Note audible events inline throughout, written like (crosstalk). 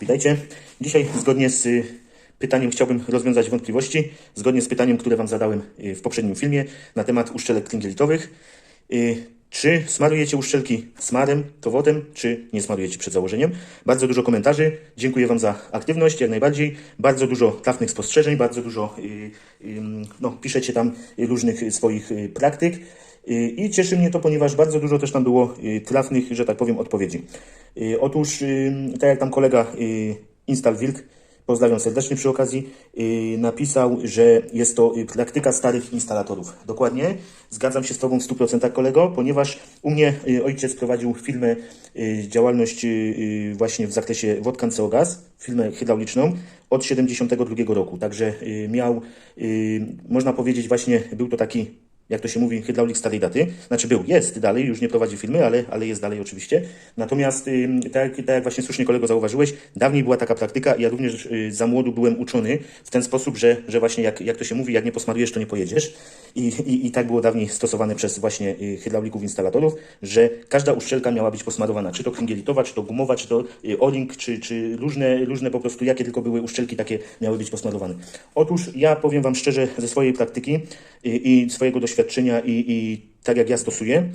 Witajcie. Dzisiaj zgodnie z y, pytaniem chciałbym rozwiązać wątpliwości, zgodnie z pytaniem, które Wam zadałem y, w poprzednim filmie na temat uszczelek klingelitowych. Y, Czy smarujecie uszczelki smarem, towodem, czy nie smarujecie przed założeniem? Bardzo dużo komentarzy. Dziękuję Wam za aktywność, jak najbardziej. Bardzo dużo trafnych spostrzeżeń, bardzo dużo no, piszecie tam różnych swoich praktyk. I cieszy mnie to, ponieważ bardzo dużo też tam było y, trafnych, że tak powiem, odpowiedzi. Y, Otóż, y, tak jak tam kolega Instal Wilk, pozdrawiam serdecznie przy okazji, napisał, że jest to praktyka starych instalatorów. Dokładnie, zgadzam się z Tobą w 100% kolego, ponieważ u mnie ojciec prowadził firmę, działalność właśnie w zakresie wodkan CO-Gaz, firmę hydrauliczną od 72 roku. Także miał, można powiedzieć właśnie, był to taki jak to się mówi, hydraulik starej daty. Znaczy był, jest dalej, już nie prowadzi firmy, ale, ale jest dalej oczywiście. Natomiast, tak, tak jak właśnie słusznie kolego zauważyłeś, dawniej była taka praktyka i ja również y, za młodu byłem uczony w ten sposób, że, że właśnie jak, jak to się mówi, jak nie posmarujesz, to nie pojedziesz. I, i, i tak było dawniej stosowane przez właśnie y, hydraulików, instalatorów, że każda uszczelka miała być posmarowana, czy to kringielitowa, czy to gumowa, czy to y, o-ring, czy, czy różne, różne po prostu, jakie tylko były uszczelki, takie miały być posmarowane. Otóż ja powiem Wam szczerze ze swojej praktyki y, i swojego doświadczenia i, i tak jak ja stosuję,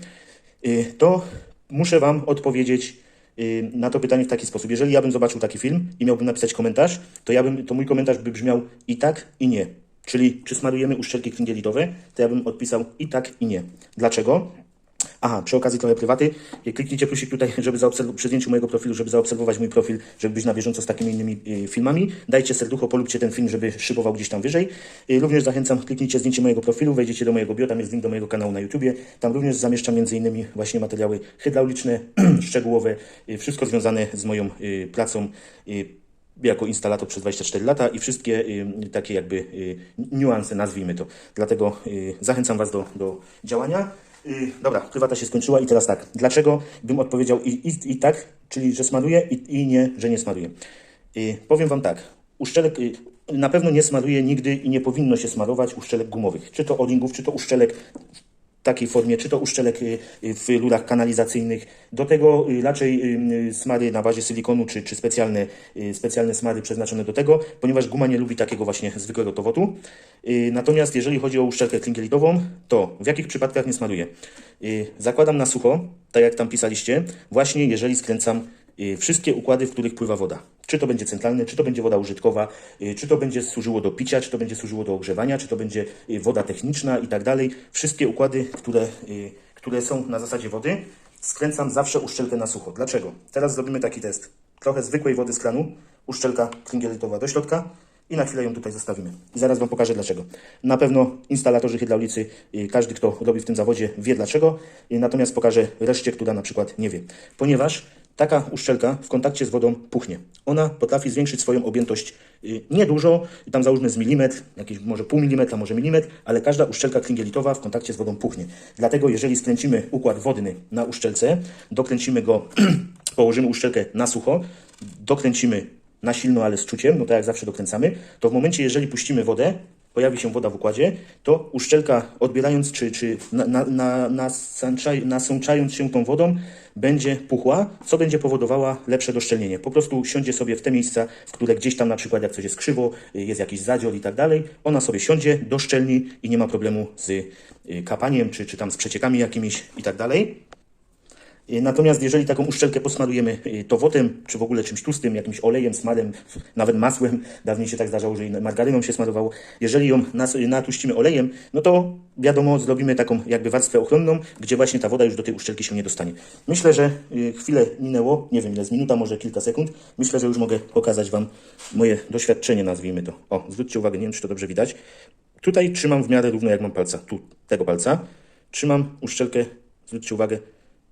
y, to muszę Wam odpowiedzieć y, na to pytanie w taki sposób. Jeżeli ja bym zobaczył taki film i miałbym napisać komentarz, to, ja bym, to mój komentarz by brzmiał i tak, i nie. Czyli czy smarujemy uszczelki kringielitowe, to ja bym odpisał i tak, i nie. Dlaczego? Aha, przy okazji trochę prywaty. Kliknijcie plusik tutaj, (laughs) żeby zaobserwować, przy zdjęciu mojego profilu, żeby zaobserwować mój profil, żeby być na bieżąco z takimi innymi y, filmami. Dajcie serducho, polubcie ten film, żeby szybował gdzieś tam wyżej. Y, Również zachęcam, kliknijcie zdjęcie mojego profilu, wejdziecie do mojego bio, tam jest link do mojego kanału na YouTubie. Tam również zamieszczam między innymi właśnie materiały hydrauliczne, (clears throat) szczegółowe, y, wszystko związane z moją pracą jako instalator przez 24 lata i wszystkie takie jakby niuanse, nazwijmy to. Dlatego zachęcam Was do, do działania. Dobra, prywata się skończyła i teraz tak. Dlaczego bym odpowiedział i, i, i tak, czyli że smaruję i, i nie, że nie smaruję? Y, powiem Wam tak. Uszczelek y, na pewno nie smaruje nigdy i nie powinno się smarować uszczelek gumowych. Czy to o-ringów, czy to uszczelek takiej formie, czy to uszczelek y, y, w rurach kanalizacyjnych. Do tego y, raczej smary na bazie silikonu, czy, czy specjalne, specjalne smary przeznaczone do tego, ponieważ guma nie lubi takiego właśnie zwykłego towotu. Natomiast jeżeli chodzi o uszczelkę klingelitową, to w jakich przypadkach nie smaruję? Zakładam na sucho, tak jak tam pisaliście, właśnie jeżeli skręcam wszystkie układy, w których pływa woda. Czy to będzie centralny, czy to będzie woda użytkowa, y, czy to będzie służyło do picia, czy to będzie służyło do ogrzewania, czy to będzie y, woda techniczna i tak dalej. Wszystkie układy, które, y, które są na zasadzie wody, skręcam zawsze uszczelkę na sucho. Dlaczego? Teraz zrobimy taki test. Trochę zwykłej wody z kranu, uszczelka kringielitowa do środka i na chwilę ją tutaj zostawimy. I zaraz Wam pokażę dlaczego. Na pewno instalatorzy hydraulicy, y, każdy kto robi w tym zawodzie wie dlaczego, y, natomiast pokażę reszcie, która na przykład nie wie. Ponieważ taka uszczelka w kontakcie z wodą puchnie. Ona potrafi zwiększyć swoją objętość y, niedużo, tam załóżmy z milimetr, jakiś może pół milimetra, może milimetr, ale każda uszczelka kringielitowa w kontakcie z wodą puchnie. Dlatego jeżeli skręcimy układ wodny na uszczelce, dokręcimy go, (clears throat) położymy uszczelkę na sucho, dokręcimy na silno, ale z czuciem, no tak jak zawsze dokręcamy, to w momencie, jeżeli puścimy wodę, pojawi się woda w układzie, to uszczelka odbierając czy, czy na, na, na, nasączaj, nasączając się tą wodą, będzie puchła, co będzie powodowała lepsze doszczelnienie. Po prostu siądzie sobie w te miejsca, w które gdzieś tam na przykład jak coś jest krzywo, jest jakiś zadzior i tak dalej, ona sobie siądzie, doszczelni i nie ma problemu z y, kapaniem, czy, czy tam z przeciekami jakimiś i tak dalej. Y, Natomiast jeżeli taką uszczelkę posmarujemy y, towodem, czy w ogóle czymś tłustym, jakimś olejem, smarem, nawet masłem, dawniej się tak zdarzało, że margaryną się smarowało, jeżeli ją nas, y, natłuścimy olejem, no to wiadomo, zrobimy taką jakby warstwę ochronną, gdzie właśnie ta woda już do tej uszczelki się nie dostanie. Myślę, że y, chwilę minęło, nie wiem ile z minuta, może kilka sekund. Myślę, że już mogę pokazać Wam moje doświadczenie, nazwijmy to. O, zwróćcie uwagę, nie wiem czy to dobrze widać. Tutaj trzymam w miarę równo jak mam palca, tu tego palca. Trzymam uszczelkę, zwróćcie uwagę,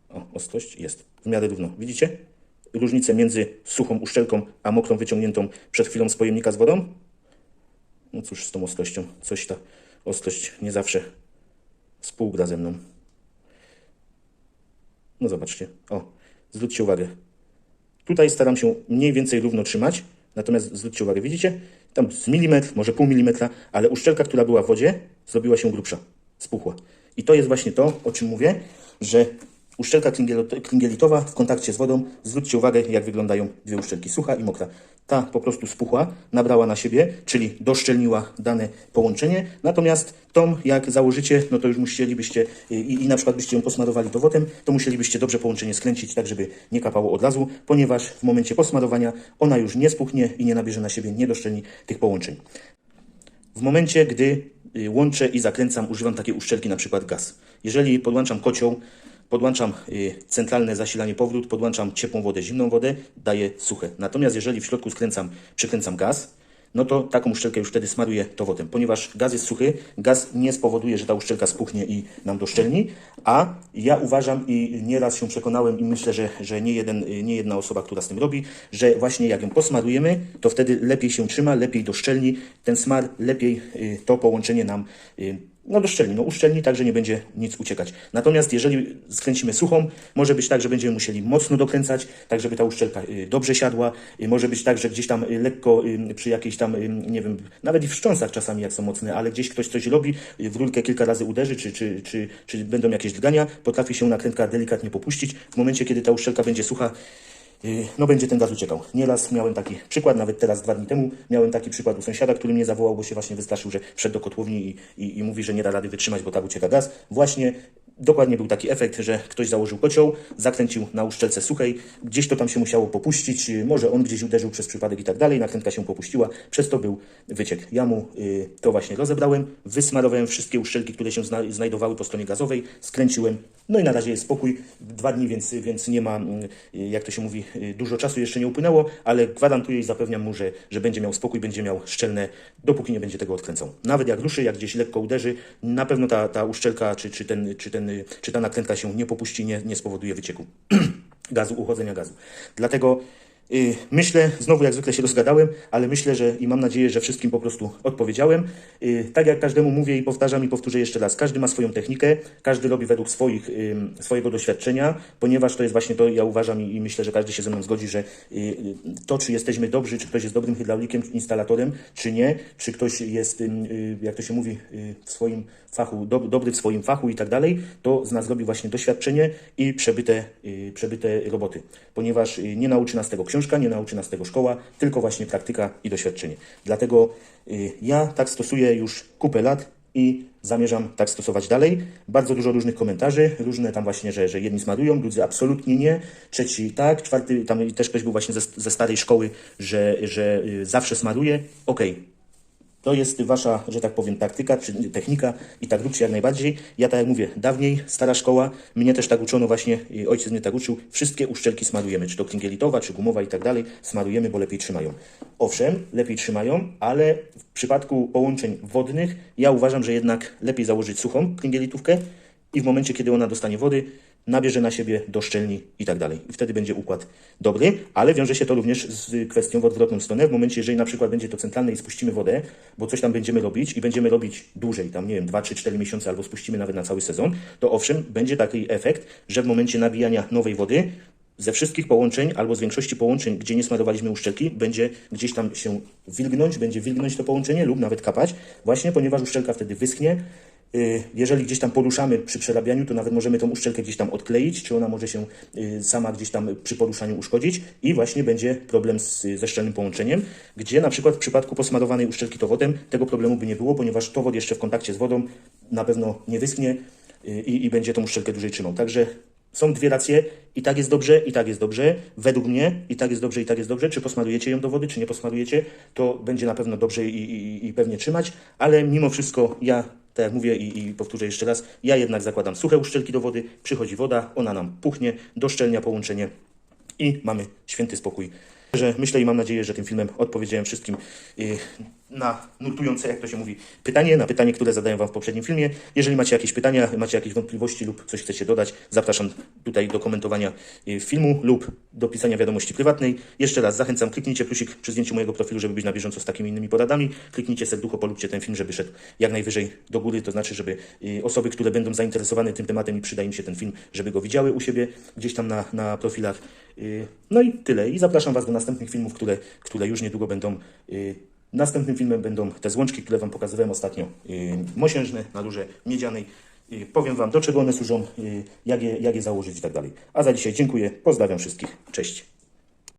o, ostrość jest. W miarę równo. Widzicie? Różnicę między suchą uszczelką, a mokrą wyciągniętą przed chwilą z pojemnika z wodą? No cóż z tą ostrością. Coś ta ostrość nie zawsze współgra ze mną. No zobaczcie. O, zwróćcie uwagę. Tutaj staram się mniej więcej równo trzymać, natomiast zwróćcie uwagę, widzicie? Tam z milimetr, może pół milimetra, ale uszczelka, która była w wodzie, zrobiła się grubsza, spuchła. I to jest właśnie to, o czym mówię, że Uszczelka klingielitowa w kontakcie z wodą. Zwróćcie uwagę, jak wyglądają dwie uszczelki, sucha i mokra. Ta po prostu spuchła, nabrała na siebie, czyli doszczelniła dane połączenie. Natomiast tą, jak założycie, no to już musielibyście i, i na przykład byście ją posmarowali dowodem, to musielibyście dobrze połączenie skręcić, tak żeby nie kapało od razu, ponieważ w momencie posmarowania ona już nie spuchnie i nie nabierze na siebie, nie doszczelni tych połączeń. W momencie, gdy y, łączę i zakręcam, używam takiej uszczelki, na przykład gaz. Jeżeli podłączam kocioł, podłączam y, centralne zasilanie powrót, podłączam ciepłą wodę, zimną wodę, daję suche. Natomiast jeżeli w środku skręcam, przykręcam gaz, no to taką uszczelkę już wtedy smaruję towodem, ponieważ gaz jest suchy, gaz nie spowoduje, że ta uszczelka spuchnie i nam doszczelni, a ja uważam i nieraz się przekonałem i myślę, że, że nie, jeden, nie jedna osoba, która z tym robi, że właśnie jak ją posmarujemy, to wtedy lepiej się trzyma, lepiej doszczelni, ten smar lepiej y, to połączenie nam y, no doszczelni, no uszczelni, tak, że nie będzie nic uciekać. Natomiast jeżeli skręcimy suchą, może być tak, że będziemy musieli mocno dokręcać, tak żeby ta uszczelka y, dobrze siadła. Y, Może być tak, że gdzieś tam y, lekko przy jakiejś tam, nie wiem, nawet i w wstrząsach czasami jak są mocne, ale gdzieś ktoś coś robi, w rurkę kilka razy uderzy, czy, czy, czy, czy będą jakieś drgania, potrafi się nakrętka delikatnie popuścić. W momencie, kiedy ta uszczelka będzie sucha, no będzie ten gaz uciekał. Nieraz miałem taki przykład, nawet teraz dwa dni temu miałem taki przykład u sąsiada, który mnie zawołał, bo się właśnie wystraszył, że wszedł do kotłowni i, i, i mówi, że nie da rady wytrzymać, bo tak ucieka gaz. Właśnie dokładnie był taki efekt, że ktoś założył kocioł, zakręcił na uszczelce suchej, gdzieś to tam się musiało popuścić, yy, może on gdzieś uderzył przez przypadek i tak dalej, nakrętka się popuściła, przez to był wyciek. Ja mu yy, to właśnie rozebrałem, wysmarowałem wszystkie uszczelki, które się zna, znajdowały po stronie gazowej, skręciłem, no i na razie jest spokój, dwa dni, więc, więc nie ma, yy, jak to się mówi, dużo czasu jeszcze nie upłynęło, ale gwarantuję i zapewniam mu, że, że będzie miał spokój, będzie miał szczelne, dopóki nie będzie tego odkręcał. Nawet jak ruszy, jak gdzieś lekko uderzy, na pewno ta, ta uszczelka czy, czy, ten, czy, ten, czy ta nakrętka się nie popuści, nie, nie spowoduje wycieku (clears throat) gazu, uchodzenia gazu. Dlatego yy, myślę, znowu jak zwykle się rozgadałem, ale myślę, że i mam nadzieję, że wszystkim po prostu odpowiedziałem. Tak jak każdemu mówię i powtarzam i powtórzę jeszcze raz, każdy ma swoją technikę, każdy robi według swoich, swojego doświadczenia, ponieważ to jest właśnie to, ja uważam i, myślę, że każdy się ze mną zgodzi, że yy, yy, to, czy jesteśmy dobrzy, czy ktoś jest dobrym hydraulikiem, instalatorem, czy nie, czy ktoś jest, yy, jak to się mówi, w swoim fachu, dob, dobry w swoim fachu i tak dalej, to z nas robi właśnie doświadczenie i przebyte, przebyte roboty, ponieważ nie nauczy nas tego książka, nie nauczy nas tego szkoła, tylko właśnie praktyka i doświadczenie. Dlatego yy, ja tak stosuję już kupę lat i zamierzam tak stosować dalej. Bardzo dużo różnych komentarzy, różne tam właśnie, że, że jedni smarują, drudzy absolutnie nie, trzeci tak, czwarty, tam też ktoś był właśnie ze, ze starej szkoły, że, że yy, zawsze smaruje. Okej, to jest wasza, że tak powiem, taktyka czy technika i tak róbcie jak najbardziej. Ja tak jak mówię, dawniej stara szkoła, mnie też tak uczono właśnie, ojciec mnie tak uczył, wszystkie uszczelki smarujemy, czy to klingielitowa, czy gumowa i tak dalej, smarujemy, bo lepiej trzymają. Owszem, lepiej trzymają, ale w przypadku połączeń wodnych ja uważam, że jednak lepiej założyć suchą klingielitówkę i w momencie, kiedy ona dostanie wody, nabierze na siebie, doszczelni i tak dalej. I wtedy będzie układ dobry, ale wiąże się to również z kwestią w odwrotną stronę. W momencie, jeżeli na przykład będzie to centralne i spuścimy wodę, bo coś tam będziemy robić i będziemy robić dłużej, tam nie wiem, 2, 3, 4 miesiące albo spuścimy nawet na cały sezon, to owszem, będzie taki efekt, że w momencie nabijania nowej wody ze wszystkich połączeń albo z większości połączeń, gdzie nie smarowaliśmy uszczelki, będzie gdzieś tam się wilgnąć, będzie wilgnąć to połączenie lub nawet kapać, właśnie ponieważ uszczelka wtedy wyschnie. Y, Jeżeli gdzieś tam poruszamy przy przerabianiu, to nawet możemy tą uszczelkę gdzieś tam odkleić, czy ona może się y, sama gdzieś tam przy poruszaniu uszkodzić i właśnie będzie problem z, ze szczelnym połączeniem, gdzie na przykład w przypadku posmarowanej uszczelki towodem tego problemu by nie było, ponieważ towód jeszcze w kontakcie z wodą na pewno nie wyschnie y, i, i będzie tą uszczelkę dłużej trzymał. Także są dwie racje, i tak jest dobrze, i tak jest dobrze. Według mnie i tak jest dobrze, i tak jest dobrze. Czy posmarujecie ją do wody, czy nie posmarujecie, to będzie na pewno dobrze i, i, i pewnie trzymać, ale mimo wszystko ja, tak jak mówię i, i powtórzę jeszcze raz, ja jednak zakładam suche uszczelki do wody, przychodzi woda, ona nam puchnie, doszczelnia połączenie i mamy święty spokój. Że myślę i mam nadzieję, że tym filmem odpowiedziałem wszystkim na nurtujące, jak to się mówi, pytanie, na pytanie, które zadałem Wam w poprzednim filmie. Jeżeli macie jakieś pytania, macie jakieś wątpliwości lub coś chcecie dodać, zapraszam tutaj do komentowania y, filmu lub do pisania wiadomości prywatnej. Jeszcze raz zachęcam, kliknijcie plusik przy zdjęciu mojego profilu, żeby być na bieżąco z takimi innymi poradami. Kliknijcie serducho, polubcie ten film, żeby szedł jak najwyżej do góry, to znaczy, żeby y, osoby, które będą zainteresowane tym tematem i przyda im się ten film, żeby go widziały u siebie gdzieś tam na, na profilach. Y, No i tyle. I zapraszam Was do następnych filmów, które, które już niedługo będą. Y, Następnym filmem będą te złączki, które Wam pokazywałem ostatnio. Yy, mosiężne na rurze miedzianej. y, powiem Wam, do czego one służą, y, jak je, jak je założyć i tak dalej. A za dzisiaj dziękuję, pozdrawiam wszystkich, cześć.